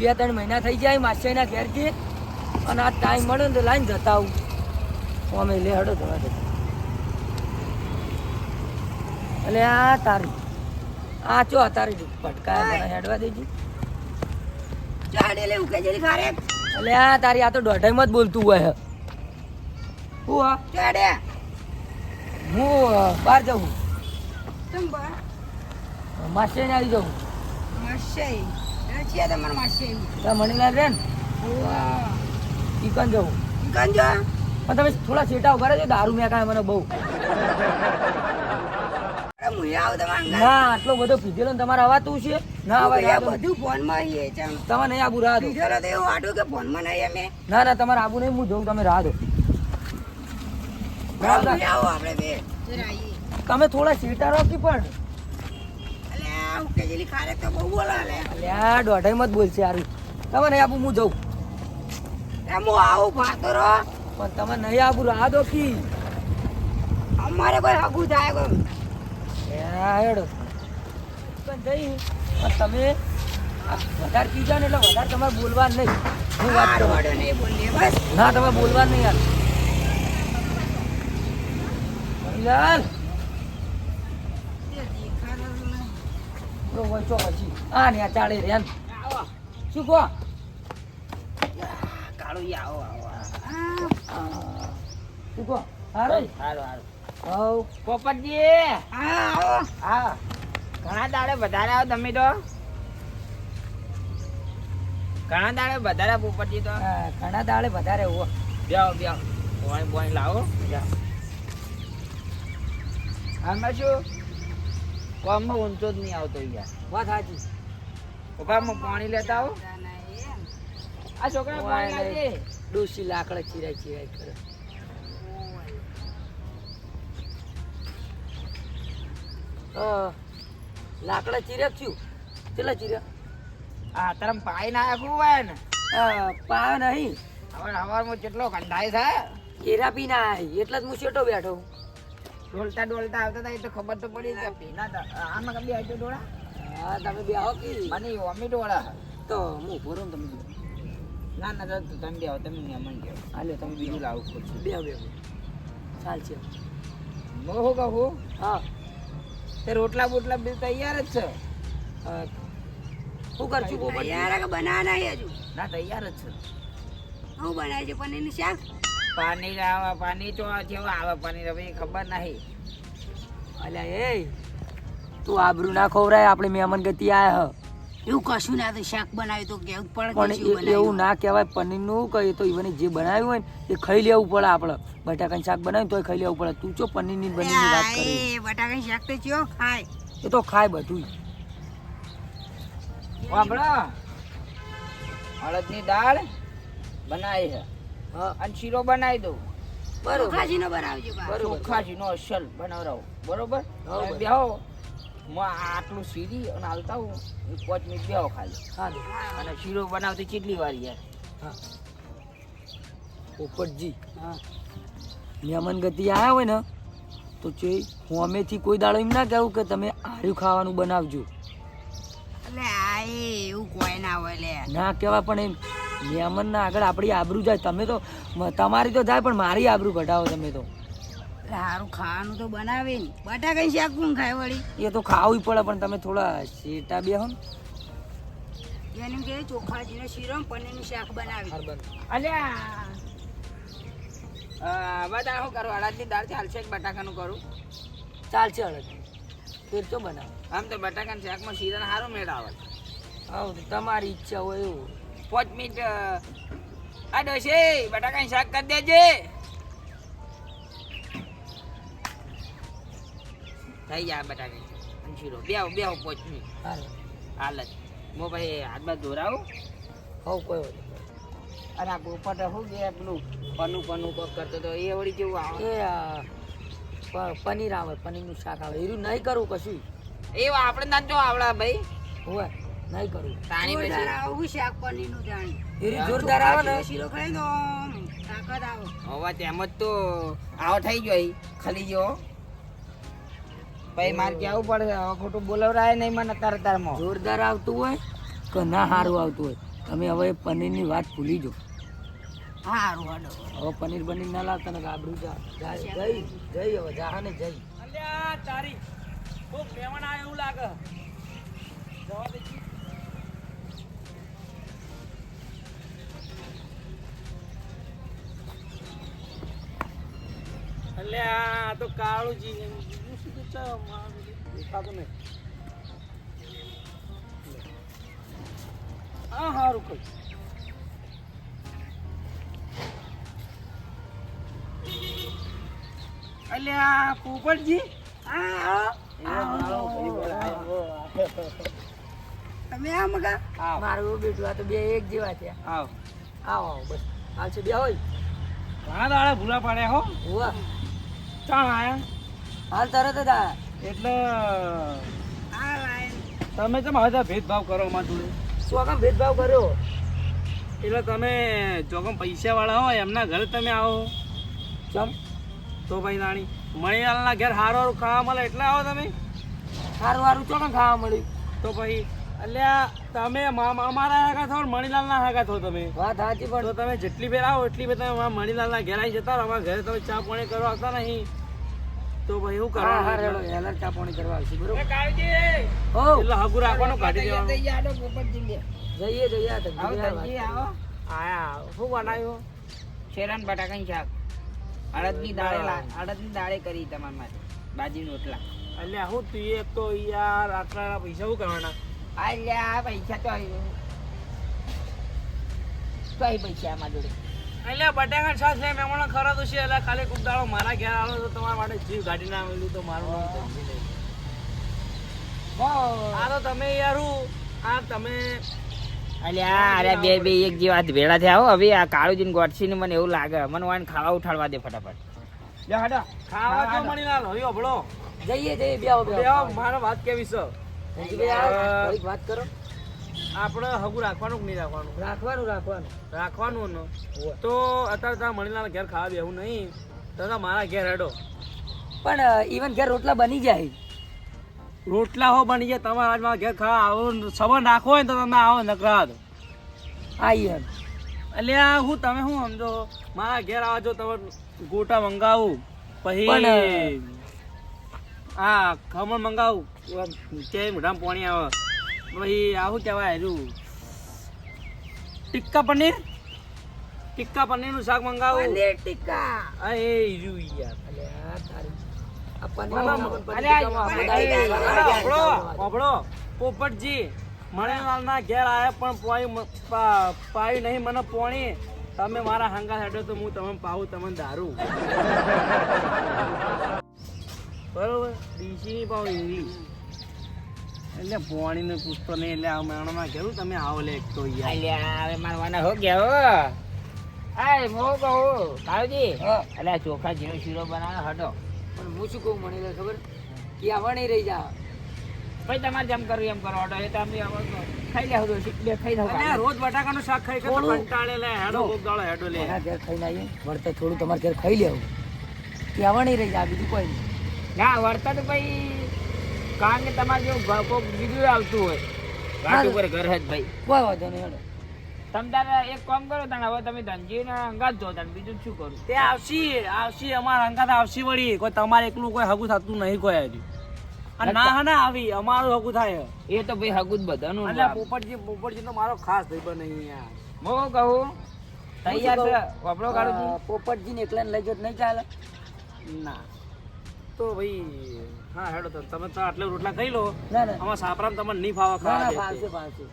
બે ત્રણ મહિના થઈ જાય માસ્ટરના ઘેરથી. અને આ ટાઈમ મળે ને તો લાઈન જતા આવું. અમે લે હડો જવા દે એટલે આ તારું. આ ચો તારી પટકાય મને હેડવા દેજી. ઉકે ખારે. એટલે આ તારી આ તો દોઢાઈમાં જ બોલતું હોય. હું ચાડે હું બહાર જવું તમ માસ્ટરને આવી જવું માસી. એ છે માસી ત્યાં મણીલાલ રે ને વાહ ઈકન જાઉં પણ તમે થોડા છેટા ઊભા રહેજો દારૂ મેં કાંઈ મને બહુ. ના આટલો બધો પીધેલો ને તમારે અવાતું છે? ના અવાજ બધું ફોનમાં તમે નહીં આબુ રાહ દો. તો એવું આટું કે ફોનમાં નહીં અમે? ના ના તમારે આબુ નહીં હું જોઉં તમે રાહ દો. તમે થોડા સીટા રહો કે પણ? આ ઉકે ખારે તો બહુ બોલા લે અલ્યા દોઢાઈમાં બોલશે હારું. તમે નહીં આબુ હું જઉં. એ મુ આવું ફાતરો પણ તમે નહીં આબુ રાહ દો કી અમારે કોઈ હગું થાય કોઈ. હેડો. પણ જઈ. પણ તમે વધારે પીજા ને એટલે વધારે તમારે બોલવા નહીં. હું વાત કરું. નહીં બોલીએ બસ. ના તમે બોલવા નહીં યાર એ દેખાડો ને. તો વચો પછી આ ને. શું કહો? કાળું આવો આવો શું કહો? હારું? હવ પોપટજી! હા આવો. હા. ઘણા દાડે વધારે આવો તમે તો. ઘણા દાડે વધારે પોપટજી તો. ઘણા દાડે વધારે હો બેહો બેહો. પોણી પોણી લાવો. બ્યાવ આમાં શું? કોમમાં ઊંચો જ નહીં આવતો યાર. વાત સાચી. ઉભામાં પાણી લેતા આવો. આ છોકરા પાણી લાવજે. ડોસી લાકડા ચીરાય ચીરાય કરે. લાકડા ચીર્યા છું કેટલા ચીર્યા? આ તરમ પાણી ના આખું હોય ને. પા પાયો નહીં. હવે હવારમાં કેટલો કંડાય થાય કેરા પી ના એટલે જ હું છેટો બેઠો ડોલતા ડોલતા આવતા હતા એ તો ખબર તો પડી કે પેલા તા આમાં બે આવતો ડોળા? હા તમે બે આવો કી. મને અમે ડોળા. તો હું ઊભો રહું તમે ના ના તો તમે બે આવો તમે મહેમાન કહો હાલે તમે તમે બીજું લાવું ખોટું બે બે ચાલ છે હું શું કહું હા. તે રોટલા બોટલા બી તૈયાર જ છે. શું કરશું પોપટ યાર કે બનાવના હજુ ના તૈયાર જ છે. હું બનાવે છે પનીરનું શાક? પાણી આવે પાણી તો કેવું આવે પાણી હવે ખબર નહીં. અલ્યા એ તું આબરૂ ના ખવરાય આપણે મહેમાન ગતિ આયા હ. એવું કશું ના તો શાક બનાવ્યું તો કેવું પણ એવું ના કહેવાય પનીરનું કહીએ તો ઈવન જે બનાવ્યું હોય ને એ ખાઈ લેવું પડે આપણે બટાકાનું શાક બનાવ્યું તોય ખાઈ લેવું પડે. તું ચો પનીરની બની વાત કરી. બટાકા શાક તો ચો ખાય. એ તો ખાય બધું વાપરો. અડદની દાળ બનાવી છે. અને શીરો બનાવી દઉં. બરોબર. બનાવજો બા. બરોબર. અસલ બનાવરાવો. બરોબર? હા, તમે બેહો. આટલું સીરી અને હાલતા હું. પાંચ મિનિટ બેહો ખાલી. અને શીરો બનાવતી કેટલી વાર યાર? પોપટજી હા. ગતિ આવ્યા હોય ને તો છે હું અમેથી કોઈ દાડો એમ ના કેવું કે તમે આર્યું ખાવાનું બનાવજો. એટલે આ એવું કોઈ ના હોય લે. ના કહેવાય પણ એમ મહેમાનના આગળ આપણી આબરૂ જાય. તમે તો તમારી તો જાય પણ મારી આબરૂ ઘટાવો તમે તો. સારું ખાવાનું તો બનાવે ને. બટાકા શાક પણ ખાય વળી? એ તો ખાવું પડે પણ તમે થોડા શેટા બે હો ને. એને કે ચોખાજીનો શીરો ને પનીરનું શાક બનાવી અલ્યા! હવે બધા શું કરું? અડદની દાળ ચાલશે કે બટાકાનું કરું? ચાલશે અડદ. ફેર તો બનાવો. આમ તો બટાકાના શાકમાં શીરાને સારું મેળ આવે. તમારી ઈચ્છા હોય એવું. પાંચ મિનિટ આ ડોશી બટાકાનું શાક કરી દેજે. થઈ જાય બટાકાની જીરો બે શીરો બે બેહો પાંચ મિનિટ. હાલ. હાલ જ. હું ભાઈ હાથમાં દોરાવું હવ કોઈ. અને આ પોપટ શું કે પેલું પનું પનું કોક કરતો તો એ વળી જેવું આવે? પનીર આવે પનીરનું શાક આવે. એવું નહીં કરવું કશું. એ આપણે ના જો આવડા ભાઈ. હોય નહીં કરું. પાણી પછી? આવું શાક પનીરનું જાણી. એરી જોરદાર આવે ને? શીરો ખાઈ દો તાકાત આવો. હવે તેમ જ તો આવો થઈ ગયો. ખાલી ગયો. પછી માર કેવું પડે? હવે ખોટું બોલાવરાય નહીં મને તાર તારમાં. જોરદાર આવતું હોય કે ના સારું આવતું હોય? તમે હવે પનીરની વાત ભૂલી જો સારું હાલો. હવે પનીર બનીર ના લાવતા ને ગાબડું જા જા, જઈ જઈ હવે જા ને જઈ. અલ્યા તારી. કોક મહેમાન આવે એવું લાગે. જવા દે અલ્યા આ તો કાળું જી બીજું શું દેખાતું નહીં. હા સારું કઈ. અલ્યા પોપટજી? આ તમે આ મગા? મારું બેટું આ તો બે એક જેવા છે. આવ. આવો આવો બસ. આ છે બે હોય ઘણા દાડા ભૂલા પાડ્યા હો. હોવા. ચાણ આયા. હાલ તરત જ આ એટલે આ તમે કેમ હવે ભેદભાવ કરો અમારા જોડે? શું કામ ભેદભાવ કર્યો? એટલે તમે જોકમ પૈસા વાળા હોય એમના ઘરે તમે આવો. ચમ? તો ભાઈ રાણી મણિલાલના ઘેર હારો હારું ખાવા મળે એટલે આવો તમે. સારું સારું ચોકન ખાવા મળ્યું તો પછી અલ્યા તમે મા- અમારા હાકા થો મણીલાલ ના હાગા થો તમે. વાત સાચી તો પણ તમે જેટલી બેર આવો એટલી બેર તમે મણીલાલ ના ઘેર આવી જતા રહો. અમારા ઘરે તમે ચા પાણી કરવા આવતા નહીં. તો ભાઈ હું કરવા હા રેડો એલર ચા પાણી કરવા આવશે બરોબર? એ કાળજી! ઓ એટલે હગુ રાખવાનું કાઢી દેવાનું. જઈએ જઈએ આ ધંધી આવો આયા શું બનાવ્યું? શેરાન બટાકાની શાક. અડદની દાળે અડદની દાળે કરી તમારા માટે બાજીનો રોટલા. અલ્યા હું તું એક તો યાર આટલા પૈસા શું કરવાના? અલ્યા પૈસા તો કઈ તો પૈસા અમારા જોડે. એટલે બટાકા છાસ લે મેમણો ખરો તો છે એટલે ખાલી કુક મારા ઘેર આવ્યો તો તમારા માટે જીવ ગાડી ના મળ્યું તો મારું નામ. આ તો તમે યાર આ તમે. અલ્યા અરે બે બે એક જેવા ભેળા થયા હો હવે આ કાળુજીને ગોઠસીને મને એવું લાગે મને વાન ખાવા ઉઠાડવા દે ફટાફટ. લે હડો. ખાવા જો મળી ના લો હભળો જઈએ જઈએ બે આવો બે બે વાત કેવી છે? વાત કરો. આપણે હગું રાખવાનું કે નહીં રાખવાનું? રાખવાનું રાખવાનું. રાખવાનું ને. તો અત્યારે તારા મણીલાના ઘેર ખાવા બેવું નહીં. તો મારા ઘેર હેડો. પણ ઇવન ઘેર રોટલા બની જાય. રોટલા હો બની જાય તમારા આજ મારા ઘેર ખાવા આવો સંબંધ નાખો હોય ને તો તમે આવો નકરા દો આઈ એમ. એટલે હું તમે શું સમજો? મારા ઘેર આવો જો તમે ગોટા મંગાવું પછી હા ખમણ મંગાવું. કે મોઢામાં પાણી આવે પછી આવું કહેવાય ટિક્કા પનીર ટિક્કા શાક મંગાવું પનીર ટીકા આ એ યાર અલ્યા તારી આ પનીર અલા, બનાવવાનું પનીર અલ્યા, ટીકામાં પનીર આપણે ટીકા. દાળ- અલા, દાળ- આપણો દાળ- આપણો પોપટજી મણિલાલના ઘેર આવ્યા પણ પાયું નહીં મને પોણી તમે મારા હંગા હેડો તો હું તમને પાવું તમને દારૂ બરોબર ડીસી પાવ ઇંગ્લિશ એટલે પોણી ને પૂછતો નહીં એટલે આ મેણામાં ઘેરું તમે આવો લે એક તો યાર અલ્યા હવે મારવાના હો ગયા હો. આય મો કહો. કાળજી એટલે અલ્યા ચોખા જીરો શીરો બનાવે હટો. પણ હું શું કહું મને લે ખબર? કે આવા નહીં રહી જા. ભાઈ તમારે જેમ કરવું એમ કરો. હટો એ તમે આવો તો ખાઈ બે ખાઈ રોજ બટાકાનું શાક ખાઈ ખાઈ થોડું- કંટાળે લે હેડો કોક હેડો લે. મારા ઘેર ખાઈ આવીએ. વળતે થોડું તમારે ઘેર ખાઈ લેવું. કે આવા નહીં રહી જા બીજું કોઈ નહીં. ના વળતા તો ભાઈ કારણ કે તમારે જો કોક બીજું આવતું હોય. વાત ઉપર ઘર જ ભાઈ. કોઈ વાંધો નહીં હેડો. તમે તારે એક કામ કરો તને હવે તમે ધનજીને અંગાત જો તને બીજું શું કરું? તે આવશી આવશી અમારા અંગાત આવશી વળી. કોઈ તમારે એકલું કોઈ હગું થતું નહીં કોઈ હજુ. ના હા ના આવી અમારું હગું થાય. એ તો ભાઈ હગું જ બધાનું એટલે પોપટજી પોપટજી નો મારો ખાસ ભાઈ નહીં યાર હું કહું? તૈયાર છે? આ પોપટજીને એકલાને લઈ જ નહીં ચાલે? ના. તો ભાઈ હા હેડો તો. તમે તો આટલે રોટલા ખાઈ લો. ના ના. આમાં સાપરામ તમને નહીં ફાવા ખાવા ફાવશે ફાવશે.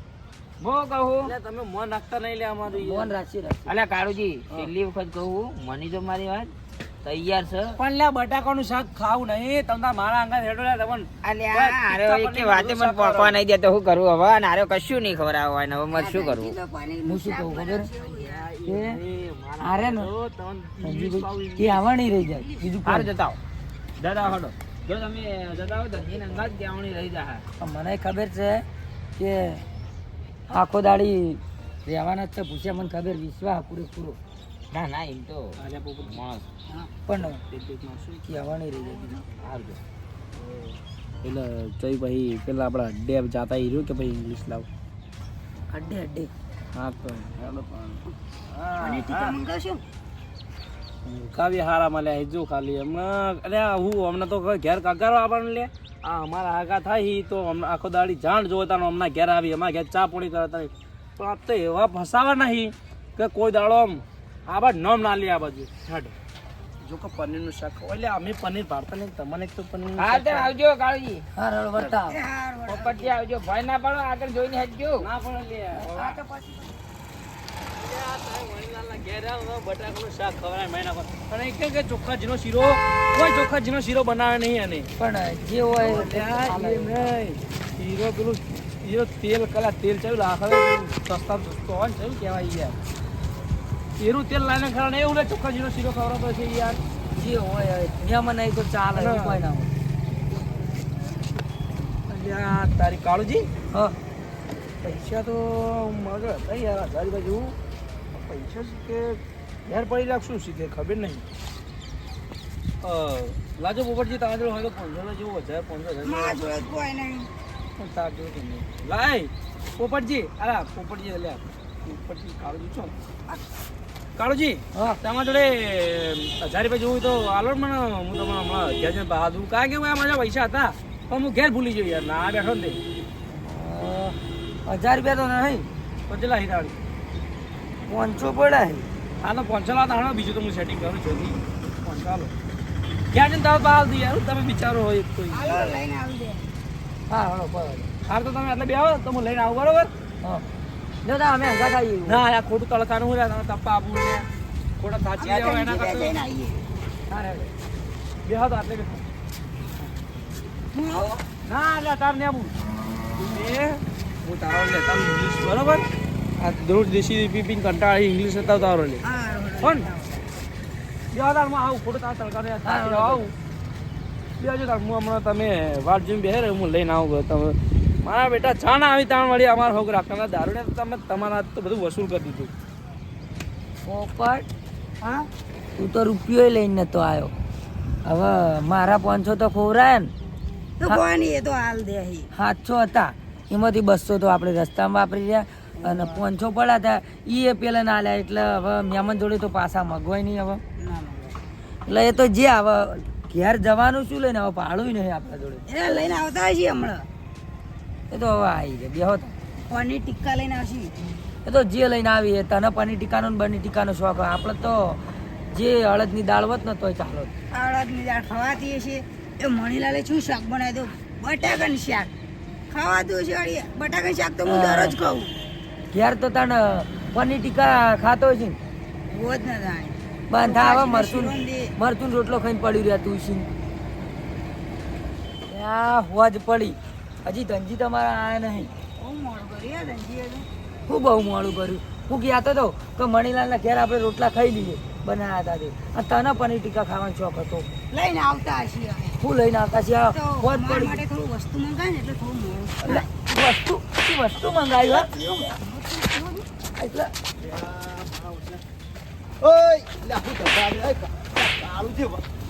મો કહું. તમે મન રાખતા નહીં લે અમારું મન રાખશે રાખશે. અલ્યા કાળુજી છેલ્લી વખત કહું મની તો મારી વાત તૈયાર છે. પણ લે બટાકાનું શાક ખાવું નહીં. તમને મારા આંગણ હેડો લે તમને અલ્યા આરે એકે વાતે મને પોકવા નહીં દે તો શું કરવું હવે? અને આરે કશું નહીં ખવડાવવા હવે મારે શું કરવું? હું શું કહું ખબર? એ આરે ને તો તમને કે આવા નહીં રહી જાય બીજું હારું કોઈ. જતા આવો હડો. જો તમે જતા તો ધનજીને અંગાત જાવણી રહી જા મને ખબર છે કે આખો દાડી રહેવાના જ છે પૂછ્યા મને ખબર વિશ્વાસ પૂરેપૂરો ના ના એમ તો અલ્યા માણસ. પણ કહેવાની રહી જાય. બીજું. એટલે જઈ પછી પેલા આપણા ડેબ જાતા હીરો કે ભાઈ ઇંગ્લિશ લાવ? અડ્ડે અડ્ડે. હા તો હેલો પણ. હા, ટીકા. મંગાવશો? કાવી હારા મળ્યા જો ખાલી હમણાં અરે હું હમણાં તો ઘેર કગારો આપણને લે. આ અમારા આગા થાય તો આખો દાડી જાણ જોતા હમણાં ઘેર આવી અમારા ઘેર ચા પોણી કરતા પણ આ તો એવા ફસાવા નહીં કે કોઈ દાડો આમ આ બાજુ નમ ના લે આ બાજુ. હેડો. જો કે પનીરનું શાક એટલે અમે પનીર ભારતા નહીં તમને એક તો પનીર હા તો આવજો કાળજી હા વળો. પોપટજી આવજો. ભય ના પાડો આગળ જોઈને હેડજો. ના પણ લે. આ તો પછી. શીરો બનાવે નહીં પણ જે હોય પેલું તેલ કલા તેલ ચાલ્યું રાખે સસ્તા સસ્તો હોય ને ચાલ્યું કહેવાય યાર. એનું તેલ લાઈને ખરા એવું ને ચોખ્ખા જીરો શીરો ખવડાવતો છે યાર. જે હોય દુનિયામાં નહીં તો ચાલે કોઈ ના હોય. તારી કાળુજી? હા. પૈસા તો મગર હતા યાર હજાર બાજુ. પૈસા કે ઘેર પડી રાખશું સીધે ખબર નહીં. લાજો પોપટજી તમારા જોડે હોય તો પંદર જેવું હજાર પંદર હજાર કોઈ નહીં. પણ તાર જોડે નહીં. લાય પોપટજી અરે પોપટજી એટલે પોપટજી કાળુજી છો? કાળુજી હા. તમારા જોડે હજાર રૂપિયા જેવું હોય તો આલો ને મને હું તમને હમણાં ઘેર જઈને બહાર દઉં કારણ કે મારા પૈસા હતા પણ હું ઘેર ભૂલી ગયો યાર ના બેઠો ને તે. હજાર રૂપિયા તો નહીં. પણ ચલા હિરાડી પાંચસો પડે. હા તો પહોંચેલા હતા હમણાં બીજું તો હું સેટિંગ કરું છું. નહીં પહોંચાલો ક્યાં જઈને તમે બહાર દઈએ તમે વિચારો હોય એક કોઈ. હાલો લઈને આવી દે. હા હળો બરાબર. હાર તો તમે એટલે બે આવો તો હું લઈને આવું બરાબર? હા. જો તો અમે હંગા આવીએ. ના યાર ખોટું તળકાનું હું તમે તપ્પા આપવું ને ખોટા સાચી લેવા એના કરતા હા. બે તો આટલે ના એટલે તાર ને આવું હું તારો લેતા બરોબર? દરરોજ દેશી પી પીને કંટાળી ઇંગ્લિશ હતા તારો લે પણ. બે હાથમાં આવું ખોટું તાર આવું બે હજુ તાર હું હમણાં તમે વાટ જોઈને બેહે રહે હું લઈને આવું તમે મારા બેટા ચા ના આવી તાણ વળી અમારા હોગ રાખવાના દારૂને તમે તમારા હાથ તો બધું વસૂલ કરી દીધું. પોપટ હા તું તો રૂપિયો લઈને નતો આવ્યો. હવે મારા પાંચસો તો ખોવરાય ને. તો કોઈ નહીં એ તો હાલ દે સાતસો હતા. એમાંથી બસો તો આપણે રસ્તામાં વાપરી રહ્યા. અને પાંચસો પડ્યા હતા એ પેલા ના લ્યા એટલે હવે મહેમાન જોડે તો પાછા મગવાય નહીં હવે. એટલે એ તો જે હવે ઘેર જવાનું શું લઈને હવે ભાડું નહીં આપણા જોડે. એને લઈને આવતા છીએ હમણાં. એ તો હવે આવી જાય બેહો. પનીર ટિક્કા લઈને આવશી. એ તો જે લઈને આવીએ તને પનીર ટીકાનો ને બની ટીકાનો શોખ હોય. આપણે તો જે અડદની દાળ હોત ને તોય ચાલો. અડદની દાળ ખવાતી હશે. એ મણીલાલે શું શાક બનાવી દઉં બટાકાનું શાક. ખાવાતું છે બટાકાનું શાક તો હું. દરરોજ ખાઉં. ઘેર તો તને પનીર ટીકા ખાતો છે. બંધ થાય મરચું. મરચું રોટલો ખાઈને પડ્યું રહ્યા તું છે ત્યાં હોજ પડી. હજી ધનજી તમારા આયા નહીં. તો. હું બહુ મોડું કર્યું. હું કહેતો હતો કે મણીલાલના ઘેર આપણે રોટલા ખાઈ લઈએ બનાવ્યા હતા તે. અને તને પનીર ટીકા ખાવાનો શોખ હતો. લઈને આવતા છીએ હું લઈને આવતા છીએ હોજ પડી. થોડું વસ્તુ મંગાય ને એટલે થોડું મોડું. વસ્તુ શું વસ્તુ મંગાવી એટલે ઓય લે ધંધા લે કાળું છે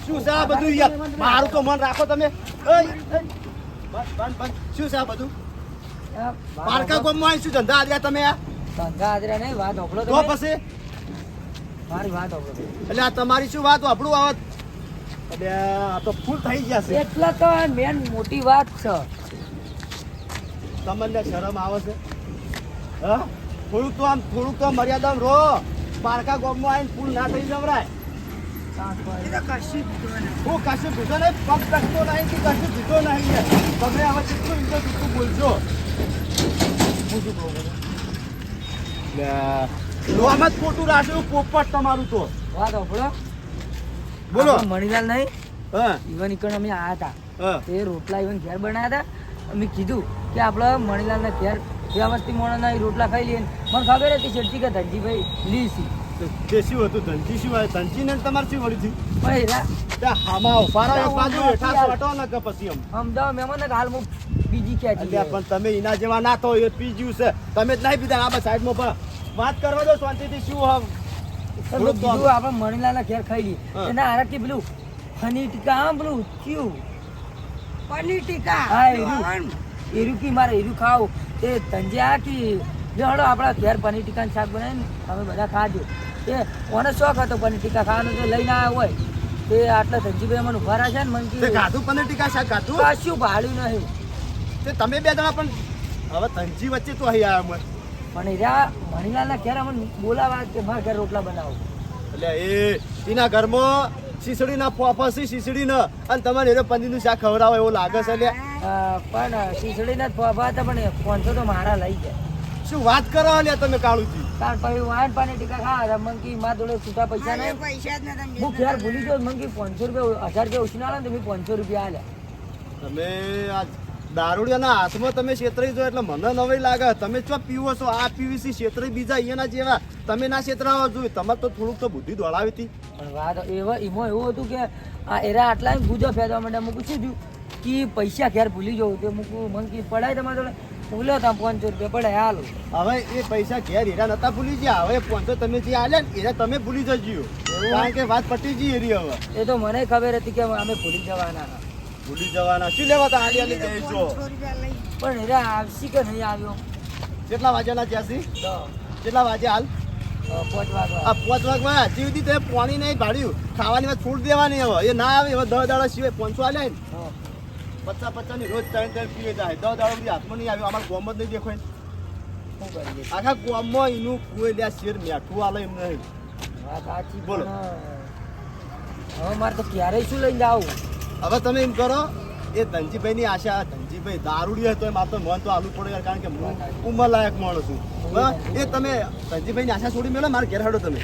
શું છે આ બધું યાર? મારું તો મન રાખો તમે. ઓય ઓય. બંધ બંધ શું છે આ બધું? આ પારકા ગામમાં શું ધંધા આલ્યા તમે આ? ધંધા હાજરા નહીં વાત હોભળો તો પછી? મારી વાત હોભળો એટલે આ તમારી શું વાત આપણું આવત અરે આ તો ફૂલ થઈ ગયા છે. એટલે તો મેન મોટી વાત છે. તમને શરમ આવે છે? હા? થોડુંક તો આમ થોડુંક તો મર્યાદામાં રો પારકા ગામમાં આવીને ફૂલ ના થઈ જવરાય. હું કશું ભૂતો નહીં પગ ટકતો નહીં કે કશું ભૂતો નહીં. તમે હવે કેટલું ઇન્ટો કેટલું બોલશો હું શું કહું? જ ખોટું રાખ્યું પોપટ તમારું તો. વાત હોભળો બોલો. મણીલાલ નહીં. હા? ઈવન ઈકણ અમે આયા હતા. હા? તે રોટલા ઈવન ઘેર બનાવ્યા હતા. અમે કીધું કે આપણે મણીલાલના ઘેર વ્યવસ્થિત મોણસના ઈ રોટલા ખાઈ લઈએ મને ખબર હતી શેઠજી કે ધનજીભાઈ લીસી તો તે શું હતું? ધનજી શું આવ્યું ધનજી ને તમારે શું વળી થયું એક બાજુ હેઠા સોટો ને કે પછી આમ અમદાવાદ મહેમાન હાલ હું બીજી ખેંચી અલ્યા પણ તમે એના જેવા ના થો એ પી ગયું છે. તમે જ નહીં પીધા આ સાઈડમાં પણ. વાત કરવા દો શાંતિથી શું હમ તો મેં આપણે મણીલાલના ઘેર ખાઈ લઈએ. એના હારાથી પેલું ફની ટીકા આમ પેલું પનીર ટીકા? હા, એરું કી મારે એરું ખાવું. એ તંજે આ કી. હળો આપણા ઘેર પનીર ટીકાનું શાક બનાવીને અમે બધા ખાજો. એ કોને શોખ હતો પનીર ટીકા ખાવાનો? તો લઈને આવ્યા હોય. તે આટલા ધનજીભાઈ મને ઊભા રહ્યા છે ને મને તે કીધું પનીર ટીકા શાક ખાધું કશું ભાડ્યું નહીં. તે તમે બે જણા પણ હવે તંજી વચ્ચે તો અહીં આવ્યા મને પણ એરા મણીલાલના ઘેર અમને બોલાવા કે મારા ઘેર રોટલા બનાવો. એટલે એ એના ઘરમાં શીસડીના ફોફા છે શીસડીના અને તમારે એને પનીરનું શાક ખવડાવો એવું લાગે છે એટલે પણ શીસડીના ફોફા હતા પણ પાંચસો તો મારા લઈ જાય શું વાત કરો લે તમે કાળુજી? તાર પછી વાન પાણી ટીકા ખાવા મંકી માં જોડે છૂટા પૈસા નહીં. પૈસા જ નતા હું ઘેર ભૂલી ગયો મંકી પાંચસો રૂપિયા હજાર રૂપિયા ઉછીના આલે ને તો મેં પાંચસો રૂપિયા આલ્યા તમે આ દારૂડિયાના હાથમાં તમે છેતરાઈ જો એટલે મને નવાઈ લાગે. તમે ચો પીવો છો? આ પીવીસી છેતરાઈ બીજા અહીંયાના જેવા. તમે ના છેતરાવો જોઈએ તમારે તો થોડુંક તો બુદ્ધિ દોડાવી હતી. પણ વાત એવા એમાં એવું હતું કે આ એરા આટલા ગુજો ફેરવા માટે મૂકું શું થયું કે પૈસા ઘેર ભૂલી જવું તે મૂકું મંકી પડાય તમારે જોડે? ભૂલ્યો તા પાંચસો રૂપિયા પડાય હાલો. હવે એ પૈસા ઘેર હીરા નતા ભૂલી ગયા. હવે પાંચસો તમે જે આલ્યા ને એરા તમે ભૂલી જજો. કારણ કે વાત પટી જઈ એરી હવે. એ તો મને ખબર હતી કે અમે ભૂલી જવાના. હતા. ભૂલી જવાના. શું લેવા તા આલિયા લઈ જઈશો પાંચસો રૂપિયા લઈ. પણ એરા આવશી કે નહીં આવ્યો? કેટલા વાગ્યાના જ્યાંથી તો. કેટલા વાગે હાલ? આ પાંચ વાગમાં હજી સુધી તે પાણી નહીં ભાડ્યું. ખાવાની વાત છૂટ દેવાની હવે. એ ના આવે હવે દસ દાડા સિવાય પાંચસો આલે ને. પચાસ પચાસની રોજ ત્રણ ત્રણ પીવે જાય દસ દાડા સુધી હાથમાં નહીં આવ્યો અમારા ગોમ જ નહીં દેખાય આખા ગોમમાં એનું કોઈ લ્યા શેર મેઠું આલે એમ નહીં. બોલો. હવે મારે તો ક્યારેય શું લઈને જાવ હવે તમે એમ કરો એ ધનજીભાઈ ની આશા ધનજીભાઈ દારૂડી મારે તો મન તો આલુ પડે કારણ કે હું ઉંમર લાયક માણસ છું. એ તમે ધનજીભાઈ ની આશા છોડી મેળો મારે ઘેર હડો તમે.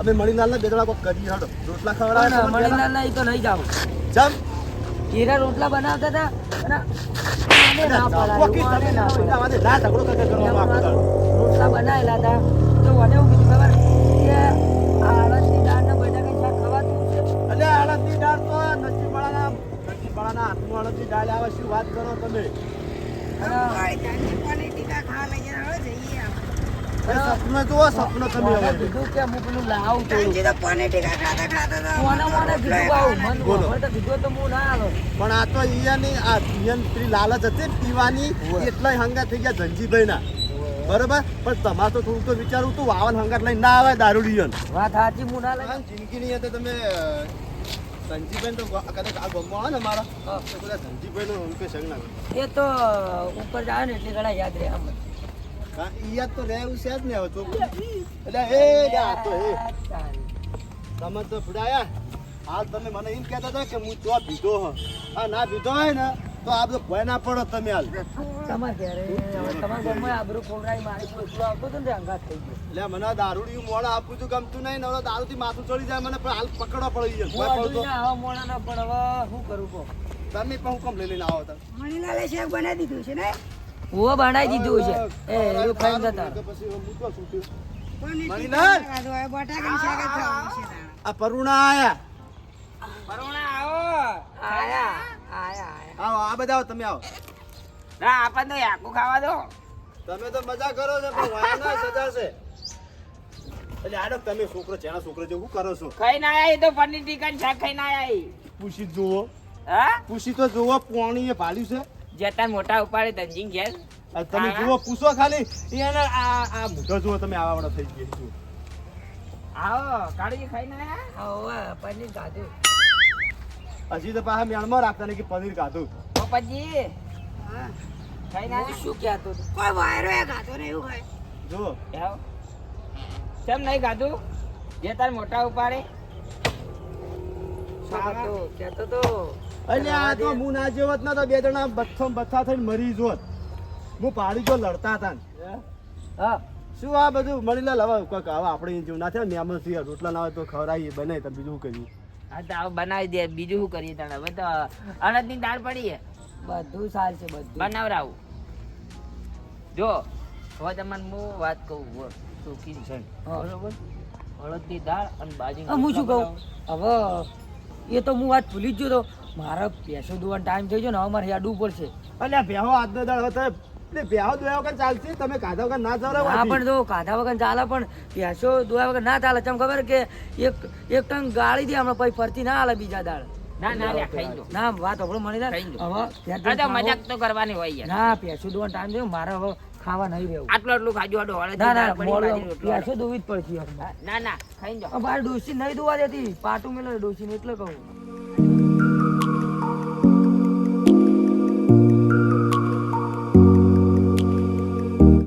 અમે મણીલાલ બે બેદડા કોક કરી હડો. રોટલા ખવડાવે મણીલાલ ના એ તો નહીં જાવું જમ કેરા રોટલા બનાવતા હતા ના ના ના. હોય, ના. રોટલા બનાવેલા હતા. તો મને એવું સપનું જુઓ સપનું તમે હવે કીધું કે હું પેલું લાવું થોડું. તો પનીર ટીકા ખાતા ખાતા તો કોને કોને કીધું બાઉ મન બોલો. તો કીધું તો હું ના આલો પણ આ તો ઈયાની આ ઈયાની પેલી લાલચ હતી પીવાની એટલા હંગા થઈ ગયા ધનજીભાઈ ના બરોબર? પણ તમારે તો થોડું તો વિચારવું તું વાવન હંગાટ લઈને ના આવે દારૂડિયન વાત સાચી હું ના લઈ જિંદગીની અંદર તમે ધનજીભાઈ તો કદાચ આ ગમવા આવે ને મારા હા. તો કદાચ ધનજીભાઈ નો અંકે સંગ ના એ તો ઉપર જાય ને એટલે ઘણા યાદ રહે આમ ઈયા તો રહેવું છે જ ને હવે એટલે એ આ તો એ તમે તો ફુડાયા હાલ તમે મને એમ કહેતા હતા કે હું તો પીધો હ આ ના પીધો હોય ને તો આ બધો ભય ના પડો તમે હાલ તમારે ઘરે તમારા ઘરમાં આબરૂ ખોવડાવી મારી કોઈ એકલો હતો ને તે અંગાત થઈ ગયો એટલે મને આ દારૂડિયું મોડા આપું છું ગમતું નહીં ને હવે દારૂથી માથું ચડી જાય મને પણ હાલ પકડવા પડી જાય આવા મોડા ના પડવા શું કરું કહો તમે પણ હું કમ લઈ લઈને આવો તમે મણીલાલે બનાવી દીધું છે ને હું બનાવી દીધું છે. એ એવું ખાઈ જતા. આ પરુણા આયા. પરુણા આવો. આયા આયા આવો આ બધા આવો તમે આવો. ના આપણને તો આખું ખાવા દો. તમે તો મજા કરો છો પણ વાયના સજા છે. એટલે આડો તમે છોકરો ચેના છોકરો જેવું કરો છો? ખાઈ ના આયા એ તો પનીર ટીકા શાક ખાઈ ના આયા. પૂછી જુઓ. હા? પૂછી તો જુઓ પાણી એ ભાલ્યું છે. જતા મોટા ઉપાડે તંજીન ઘેર. તમે જુઓ પૂછો ખાલી. એને આ આ મોઢો જુઓ તમે આવા વાળા થઈ ગયા છો આવો કાઢી ખાઈ ના આવો પનીર ગાધું. હજી તો પાછા મેણમાં રાખતા ને કે પનીર ગાધું. પપ્પાજી હા. ખાઈ ના શું કહેતો હતો? કોઈ વાયરો એ ગાધો ને એવું ખાય જુઓ. કેમ નહીં ગાધું? જે તાર મોટા ઉપાડે. સારું કહેતો તો. આ તો હું ના જેવત ના તો બે જણા બથ્થો બથ્થા થઈને મરી જોત. હું પાડી જો લડતા હતા હા? શું આ બધું? મળી લે હવે કોઈક હવે આપણે જેવું ના થાય ને મહેમાન રોટલા ના હોય તો ખવડાવીએ બનાવી તમે બીજું કર્યું હા તો બનાવી દે બીજું શું કરીએ તને હવે તો અડદની દાળ પડી બધું સારું છે બધું. બનાવરાવું. જો હવે તમને હું વાત કહું સુખી છે. બરોબર? અડદની દાળ અને બાજરી હું શું કહું? હવે એ તો હું વાત ભૂલી જ ગયો તો. મારા પૈસો દોવાનો ટાઈમ થઈ ગયો ને હવે મારે હેડવું પડશે. અલ્યા બેહો આજનો દાડ તમે એટલે બેહો દોયા વગર ચાલશે? તમે કાઢા વગર ના ચાલો હા પણ જો કાધા વગર ચાલે પણ પૈસો દોયા વગર ના ચાલે. ચમ ખબર કે એક એક ટન ગાળી દે હમણાં પછી ફરતી ના હાલે બીજા દાળ ના ના ખાઈ લો ના વાત આપણો ખાઈ હવે ઘેર હા તો જઈને મજાક તો કરવાની હોય યાર. ના પૈસો દોવાનો ટાઈમ થયો. મારે હવે ખાવા નહીં રહેવું આટલું આટલું ખાજો આડો વાળે ના ના મોડું દોવી જ પડશે. ના ના ખાઈ જાઓ. બાર ડોસી નહીં દોવા દેતી પાટું મેલે ડોસી ને એટલે કહું.